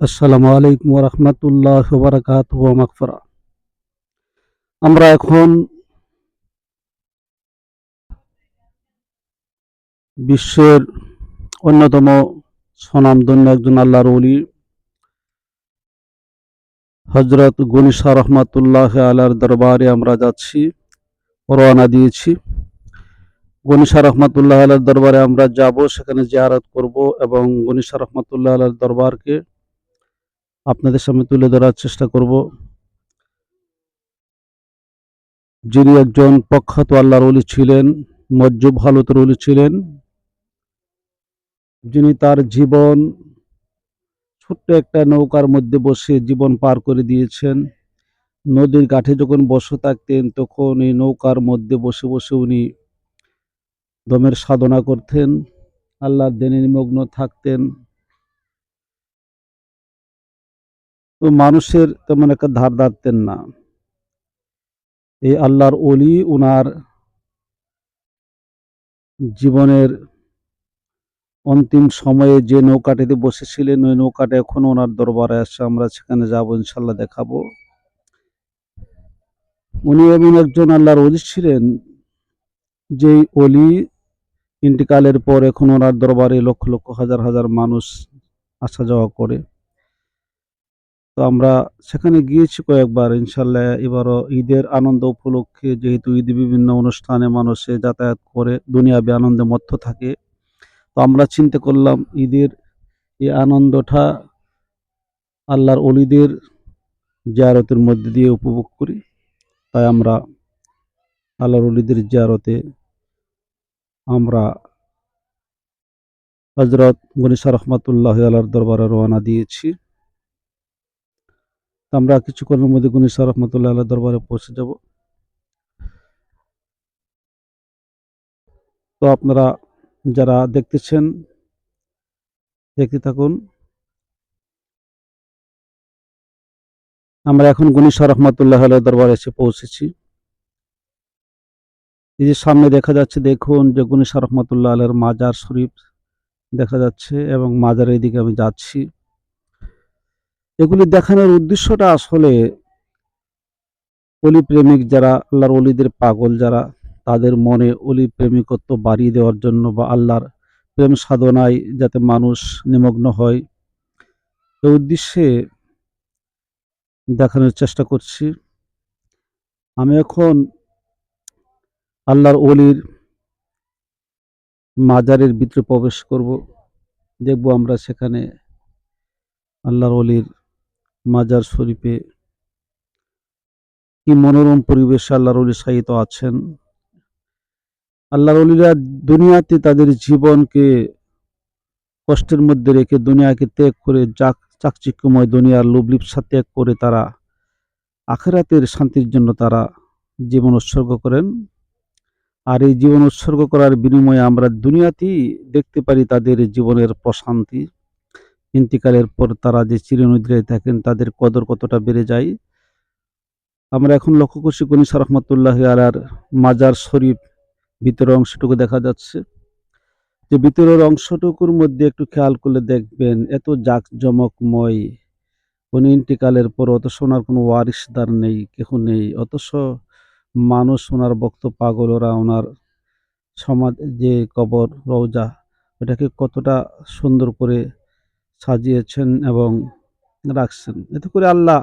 আসসালামু আলাইকুম রহমতুল্লাহ বারাকাত মাকফরা আমরা এখন বিশ্বের অন্যতম স্বনামধন্য একজন আল্লাহর ওলি হজরত গনিশা রহমাতুল্লাহ আল্লাহর দরবারে আমরা যাচ্ছি, রওনা দিয়েছি। গনিশা রহমাতুল্লাহ আলার দরবারে আমরা যাব, সেখানে জিয়ারত করব এবং গনিশা রহমাতুল্লাহ আলার দরবারকে আপনাদের সামনে তুলে ধরার চেষ্টা করব। যিনি একজন প্রখ্যাত আল্লাহর অলি ছিলেন, মজ্জুব হালতের অলি ছিলেন, যিনি তার জীবন, ছোট্ট একটা নৌকার মধ্যে বসে জীবন পার করে দিয়েছেন। নদীর ঘাটে যখন বসে থাকতেন, তখন এই নৌকার মধ্যে বসে বসে উনি দমের সাধনা করতেন। আল্লাহর দেনে নিমগ্ন থাকতেন। তো মানুষের তেমন একটা ধার ধারতেন না। এই আল্লাহর অলি উনার জীবনের অন্তিম সময়ে যে নৌকাটিতে বসেছিলেন, ওই নৌকাটা এখন ওনার দরবারে আসছে আমরা সেখানে যাব ইনশাল্লাহ দেখাবো। উনি এমন একজন আল্লাহর অলি ছিলেন, যেই অলি ইন্টিকালের পর এখন ওনার দরবারে লক্ষ লক্ষ, হাজার হাজার মানুষ আসা যাওয়া করে। তো আমরা সেখানে গিয়েছি কয়েকবার, ইনশাল্লাহ এবারও ঈদের আনন্দ উপলক্ষে, যেহেতু ঈদ বিভিন্ন অনুষ্ঠানে মানুষে যাতায়াত করে, দুনিয়াবি আনন্দে মধ্য থাকে। তো আমরা চিন্তা করলাম ঈদের এই আনন্দটা আল্লাহর অলিদের জিয়ারতের মধ্যে দিয়ে উপভোগ করি। তাই আমরা আল্লাহর অলিদের জিয়ারতে আমরা হজরত গনিসা রহমতুল্লাহ আল্লাহর দরবারে রওনা দিয়েছি। আমরা কিছুক্ষণের মধ্যে গনিসা রহমতুল্লাহ আল্লাহ দরবারে পৌঁছে যাব। তো আপনারা যারা দেখতেছেন, দেখতে থাকুন। আমরা এখন গনিসা রহমতুল্লাহ আল্লাহ দরবারে এসে পৌঁছেছি। এই যে সামনে দেখা যাচ্ছে, দেখুন যে গনিসা রহমতুল্লাহ আলের মাজার শরীফ দেখা যাচ্ছে এবং মাজারের দিকে আমি যাচ্ছি। এগুলি দেখানোর উদ্দেশ্যটা আসলে অলি প্রেমিক যারা, আল্লাহর অলিদের পাগল যারা, তাদের মনে অলি প্রেমিকত্ব বাড়িয়ে দেওয়ার জন্য বা আল্লাহর প্রেম সাধনায় যাতে মানুষ নিমগ্ন হয়। এই উদ্দেশ্যে দেখানোর চেষ্টা করছি। আমি এখন আল্লাহর অলির মাজারের ভিতরে প্রবেশ করব। দেখব আমরা সেখানে আল্লাহর অলির মাজার শরীফে কি মনোরম পরিবেশে আল্লাহর অলি সাহিত আছেন। আল্লাহর অলিরা দুনিয়াতে তাদের জীবনকে কষ্টের মধ্যে রেখে দুনিয়াকে ত্যাগ করে যাক চাকচিক্যময় দুনিয়ার লোভলিপসা ত্যাগ করে তারা আখেরাতের শান্তির জন্য তারা জীবন উৎসর্গ করেন। আর এই জীবন উৎসর্গ করার বিনিময়ে আমরা দুনিয়াতেই দেখতে পারি তাদের জীবনের প্রশান্তি। ইন্তিকালের পর তারা যে চিরনিদ্রায় থাকেন, তাদের কদর কতটা বেড়ে যায়? আমরা এখন লক্ষ্য করছি গনিসা রহমতুল্লাহ আলার মাজার শরীফ ভিতরের অংশটুকু দেখা যাচ্ছে। যে ভিতরের অংশটুকুর মধ্যে একটু খেয়াল করলে দেখবেন, এত জাঁকজমকময় উনি ইন্টিকালের পর অত সোনার কোনো ওয়ারিসদার নেই, কেহ নেই। অথচ মানুষ ওনার পাগল ওরা ওনার সমাজ যে কবর রৌজা ওটাকে কতটা সুন্দর করে সাজিয়েছেন এবং রাখছেন। এতে করে আল্লাহ